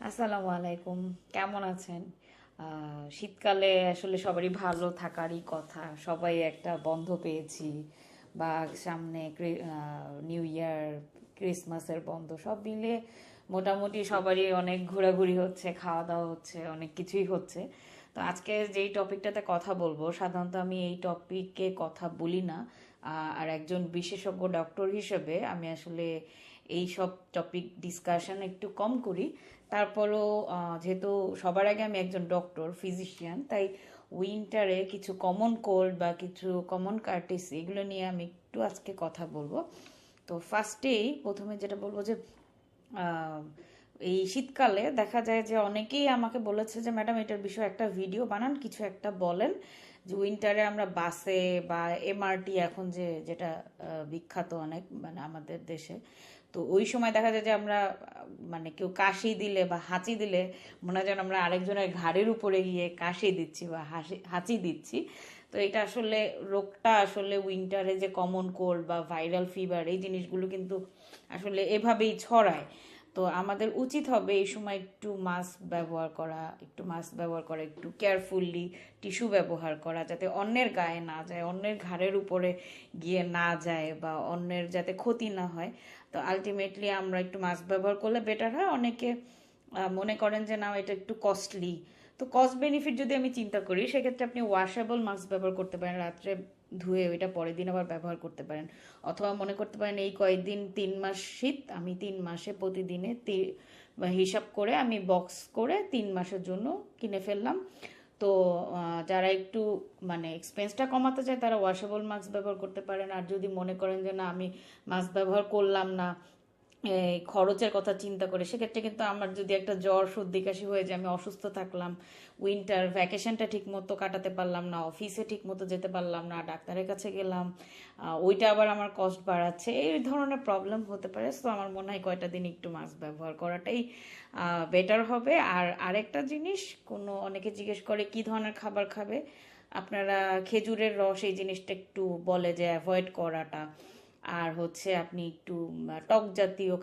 আসসালামু আলাইকুম। কেমন আছেন? শীতকালে আসলে সবারই ভালো থাকারই কথা। সবাই একটা বন্ধ পেয়েছি। বা সামনে নিউ ইয়ার ক্রিসমাসের বন্ধ। সব মিলে মোটামুটি সবারই অনেক ঘোরাঘুরি হচ্ছে খাওয়া দাওয়া হচ্ছে, অনেক কিছুই হচ্ছে। তো আজকে যেই টপিকটাতে কথা বলব, সাধারণত আমি এই টপিকে কথা বলি না। আর একজন বিশেষজ্ঞ ডক্টর হিসেবে আমি আসলে এই সব টপিক ডিসকাশন একটু কম করি। তারপরও যেহেতু সবার আগে আমি একজন ডক্টর ফিজিশিয়ান তাই উইন্টারে কিছু কমন কোল্ড বা কিছু কমন কার্টিস এগুলো নিয়ে আমি একটু আজকে কথা বলব। তো ফার্স্টেই প্রথমে যেটা বলব যে এই শীতকালে দেখা যায় যে অনেকেই আমাকে বলেছে যে, ম্যাডাম, এটার বিষয়ে একটা ভিডিও বানান, কিছু একটা বলেন। যে উইন্টারে আমরা বাসে বা এমআরটি এখন যে, যেটা বিখ্যাত অনেক মানে আমাদের দেশে। তো ওই সময় দেখা যায় যে আমরা মানে কেউ কাশি দিলে বা হাঁচি দিলে, মনে হয় যেন আমরা আরেকজনের ঘাড়ের উপরে গিয়ে কাশি দিচ্ছি বা হাসি, হাঁচি দিচ্ছি। তো এটা আসলে রোগটা আসলে উইন্টারে যে কমন কোল্ড বা ভাইরাল ফিভার এই জিনিসগুলো কিন্তু আসলে এভাবেই ছড়ায়। তো আমাদের উচিত হবে এই সময় একটু মাস্ক ব্যবহার করা, একটু মাস্ক ব্যবহার করা, একটু কেয়ারফুললি টিস্যু ব্যবহার করা, যাতে অন্যের গায়ে না যায়, অন্যের ঘাড়ের উপরে গিয়ে না যায় বা অন্যের যাতে ক্ষতি না হয়। তো আলটিমেটলি আমরা একটু মাস্ক ব্যবহার করলে বেটার হয়। অনেকে মনে করেন যে না, এটা একটু কস্টলি তো কস্ট বেনিফিট যদি আমি চিন্তা করি, সেক্ষেত্রে আপনি ওয়াশেবল মাস্ক ব্যবহার করতে পারেন। রাত্রে ধুয়ে ওইটা পরের দিন আবার ব্যবহার করতে পারেন। অথবা মনে করতে পারেন এই কয়েকদিন তিন মাস শীত, আমি তিন মাসে প্রতিদিনে হিসাব করে আমি বক্স করে তিন মাসের জন্য কিনে ফেললাম। তো যারা একটু মানে এক্সপেন্সটা কমাতে চায় তারা ওয়াশেবল মাস্ক ব্যবহার করতে পারেন। আর যদি মনে করেন যে না, আমি মাস্ক ব্যবহার করলাম না খরচের কথা চিন্তা করে, সেক্ষেত্রে কিন্তু আমার যদি একটা জ্বর, সর্দি কাশি হয়ে যায়, আমি অসুস্থ থাকলাম উইন্টার ভ্যাকেশনটা ঠিক মতো কাটাতে পারলাম না অফিসে ঠিক মতো যেতে পারলাম না, ডাক্তারের কাছে গেলাম ওইটা আবার আমার কস্ট বাড়াচ্ছে, এই ধরনের প্রবলেম হতে পারে। তো আমার মনে হয় কয়টা দিন একটু মাস্ক ব্যবহার করাটাই বেটার হবে। আর আরেকটা জিনিস, কোনো অনেকে জিজ্ঞেস করে, কি ধরনের খাবার খাবে? আপনারা খেজুরের রস, এই জিনিসটা একটু বলে যে অ্যাভয়েড করাটা। আর হচ্ছে আপনি একটু টক জাতীয়